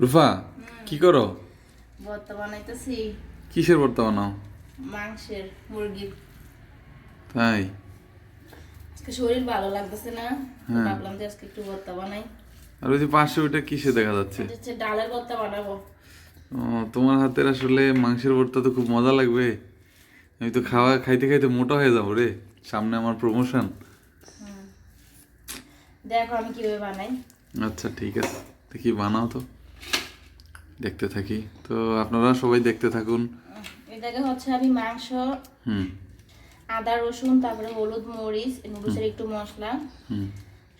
রুফা কি করো? ভর্তা বানাইতেছি। কিসের ভর্তা বানাও? মাংসের মুরগির। তাই? আজকে শরীর ভালো লাগতেছে না হ্যাঁ। ভাবলাম যে আজকে একটু ভর্তা বানাই। আর ওই যে পাশে ওইটা কিসে দেখা যাচ্ছে? ডালের ভর্তা বানাবো। ও, তোমার হাতের আসলে মাংসের ভর্তা তো খুব মজা লাগবে। আমি তো খাওয়া খাইতে খাইতে মোটা হয়ে যাব রে। সামনে আমার প্রমোশন দেখো আমি কীভাবে বানাই। আচ্ছা ঠিক আছে। দেখি বানাও তো। দেখতে থাকি। তো আপনারা সবাই দেখতে থাকুন। এটাকে হচ্ছে আমি মাংস হুম। আদা রসুন তারপরে হলুদ মরিচ নুডলসের একটু মশলা। হুম।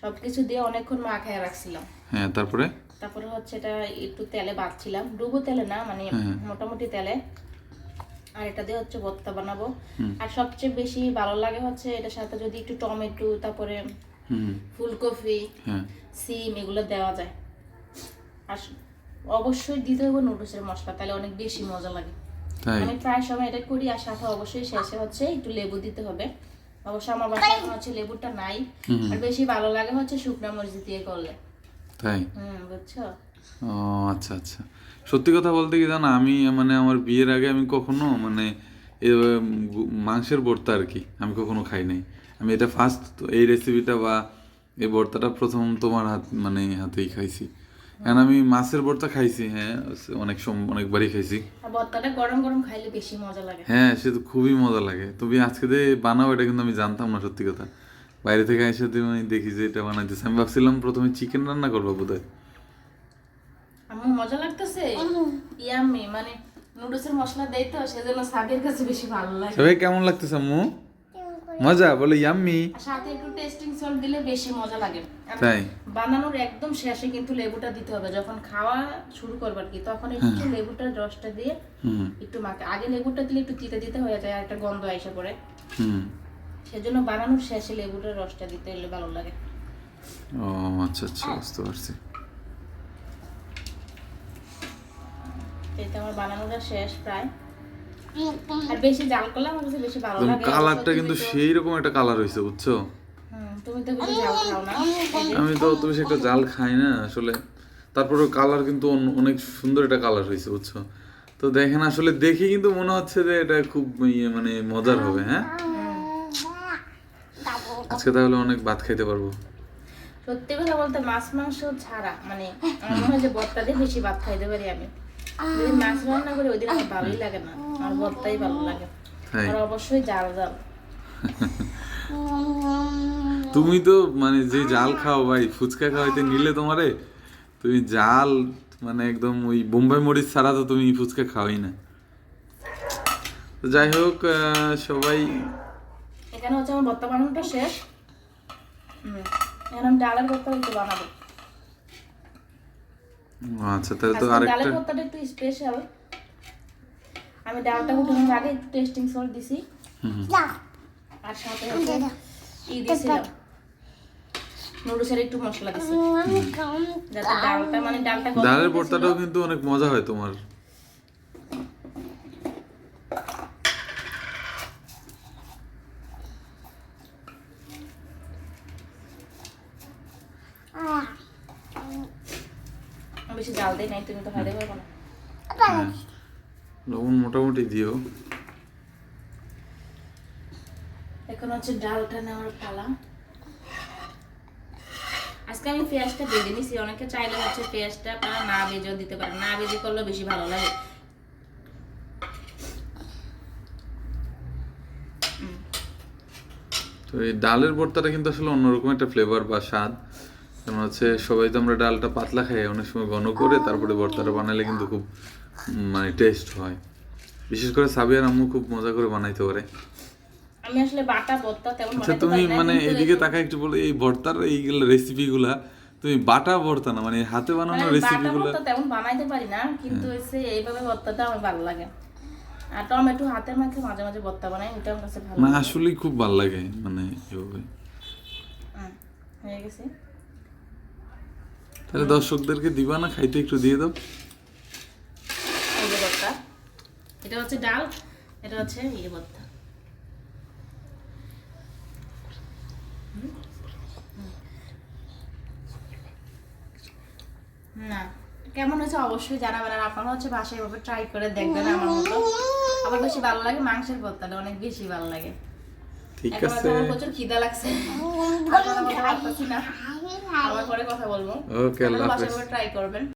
সবকিছু দিয়ে অনেকক্ষণ মাখায় রাখছিলাম। হ্যাঁ তারপরে? তারপরে হচ্ছে এটা একটু তেলে বাঁধছিলাম ডুবো তেলে না মানে হ্যাঁ। মোটামুটি তেলে। আর এটা দিয়ে হচ্ছে ভর্তা বানাবো। আর সবচেয়ে বেশি ভালো লাগে হচ্ছে এটার সাথে যদি একটু টমেটো তারপরে ফুলকপি হ্যাঁ। সিম এগুলো দেওয়া যায়। আর অবশ্যই দিতে হবে নুডলসের মশলা তাহলে অনেক বেশি মজা লাগে। আমি প্রায় সময় এটা করি আর সাথে অবশ্যই শেষে হচ্ছে একটু লেবু দিতে হবে। অবশ্য আমার বাসায় হচ্ছে লেবুটা নাই আর বেশি ভালো লাগে হচ্ছে শুকনো মরিচ দিয়ে করলে। তাই? হুম বুঝছ? ও আচ্ছা আচ্ছা। সত্যি কথা বলতে কি জানো আমি মানে আমার বিয়ের আগে আমি কখনো মানে মাংসের ভর্তা আর কি আমি কখনো খাই নাই। আমি এটা ফার্স্ট তো এই রেসিপিটা বা এই ভর্তাটা প্রথম তোমার হাত মানে হাতেই খাইছি। কারণ আমি মাছের ভর্তা খাইছি হ্যাঁ অনেক সময় অনেকবারই খাইছি। ভর্তাটা গরম গরম খাইলে বেশি মজা লাগে। হ্যাঁ সে তো খুবই মজা লাগে। তুমি আজকে যে বানাও এটা কিন্তু আমি জানতাম না সত্যি কথা। বাইরে থেকে এসে তুমি দেখি যে এটা বানাইতেছে। আমি ভাবছিলাম প্রথমে চিকেন রান্না করব বোধহয়। আমার মজা লাগতেছে? ইয়াম্মি মানে নুডলসের মশলা দেই তো সেজন্য সাবির কাছে বেশি ভালো লাগে। সবাই কেমন লাগতেছে আম্মু? মজা বলে ইয়াম্মি সাথে একটু টেস্টিং সল্ট দিলে বেশি মজা লাগে। তাই। বানানোর একদম শেষে কিন্তু লেবুটা দিতে হবে। যখন খাওয়া শুরু করবার কি তখন একটু লেবুটার রসটা দিয়ে একটু মাখে। আগে লেবুটা দিলে একটু তিতে দিতে হয়ে যায় আর একটা গন্ধ আইসা পড়ে। হুম। সেজন্য বানানোর শেষে লেবুটার রসটা দিতে হলে ভালো লাগে। ও আচ্ছা আচ্ছা বুঝতে পারছি। এটা আমার বানানোটা শেষ প্রায়। আর বেশি জাল করলে আমার কাছে বেশি ভালো লাগে। কালারটা কিন্তু সেই রকম একটা কালার হয়েছে বুঝছ? তুমি তো বেশি জাল খাও না। আমি তো তুমি একটা জাল খাই না আসলে। তারপরে কালার কিন্তু অনেক সুন্দর একটা কালার হয়েছে বুঝছ? তো দেখেন আসলে দেখে কিন্তু মনে হচ্ছে যে এটা খুব ইয়ে মানে মজার হবে হ্যাঁ? আজকে তাহলে অনেক ভাত খাইতে পারব। সত্যি কথা বলতে মাছ মাংস ছাড়া মানে আমার মনে হয় যে বেশি ভাত খাইতে পারি আমি। মাছ রান্না করি ওই দিন আমার ভালোই লাগে না আমার ভর্তাই ভালো লাগে। আর অবশ্যই জাল জাল। তুমি তো মানে যে জাল খাও ভাই ফুচকা খাওয়াইতে নিলে তোমারে তুমি জাল মানে একদম ওই বোম্বাই মরিচ ছাড়া তো তুমি ফুচকা খাওয়াই না। তো যাই হোক সবাই এখানে হচ্ছে আমার ভর্তা বানানোটা শেষ এখন আমি ডালের ভর্তা বানাবো। আচ্ছা তাহলে তো আরেকটা ডালের ভর্তাটা একটু স্পেশাল আমি ডালটা উঠানোর আগে একটু টেস্টিং সল্ট দিছি আর সাথে ই দিছিলাম নুডলসের একটু মশলা দিছি। ডালটা মানে ডালটা ডালের ভর্তাটাও কিন্তু অনেক মজা হয় তোমার আমি বেশি জাল দেই নাই তুমি তো খাইতে পারব না হ্যাঁ। লবণ মোটামুটি দিও। এখন হচ্ছে ডালটা নেওয়ার পালা। আজকে আমি পেঁয়াজটা বেজে নিছি অনেকে চাইলে হচ্ছে পেঁয়াজটা আপনারা না বেজেও দিতে পারেন না বেজে করলে বেশি ভালো লাগে। তো এই ডালের ভর্তাটা কিন্তু আসলে অন্যরকম একটা ফ্লেভার বা স্বাদ। যেমন হচ্ছে সবাই তো আমরা ডালটা পাতলা খাই অনেক সময় ঘন করে তারপরে ভর্তাটা বানালে কিন্তু খুব মানে টেস্ট হয়। বিশেষ করে সাবিয়ার আম্মু খুব মজা করে বানাইতে পারে। আমি আসলে বাটা ভর্তা তেমন আচ্ছা তুমি মানে এদিকে তাকাই একটু বলে এই ভর্তার এইগুলো রেসিপিগুলা তুমি বাটা ভর্তা না মানে হাতে বানানো মানে রেসিপিগুলো তেমন বানাইতে পারি না কিন্তু হচ্ছে এইভাবে ভর্তাটা আমার ভালো লাগে। আর টমেটো হাতের মাখে মাঝে মাঝে ভর্তা বানাই ওটা আমার কাছে ভালো না আসলেই খুব ভালো লাগে মানে এভাবে হুম, হয়ে গেছে। তাহলে দর্শকদেরকে দিবা না খাইতে একটু দিয়ে দাও। এটা হচ্ছে ডাল, এটা হচ্ছে ইয়ে না, কেমন হয়েছে অবশ্যই জানাবেন, আর আপনারা হচ্ছে বাসায় এভাবে ট্রাই করে দেখবেন আমার মতো। আমার বেশি ভালো লাগে মাংসের ভর্তাটা, অনেক বেশি ভালো লাগে। ঠিক আছে। প্রচুর আমার পরে কথা বলব। ওকে আল্লাহ ট্রাই করবেন।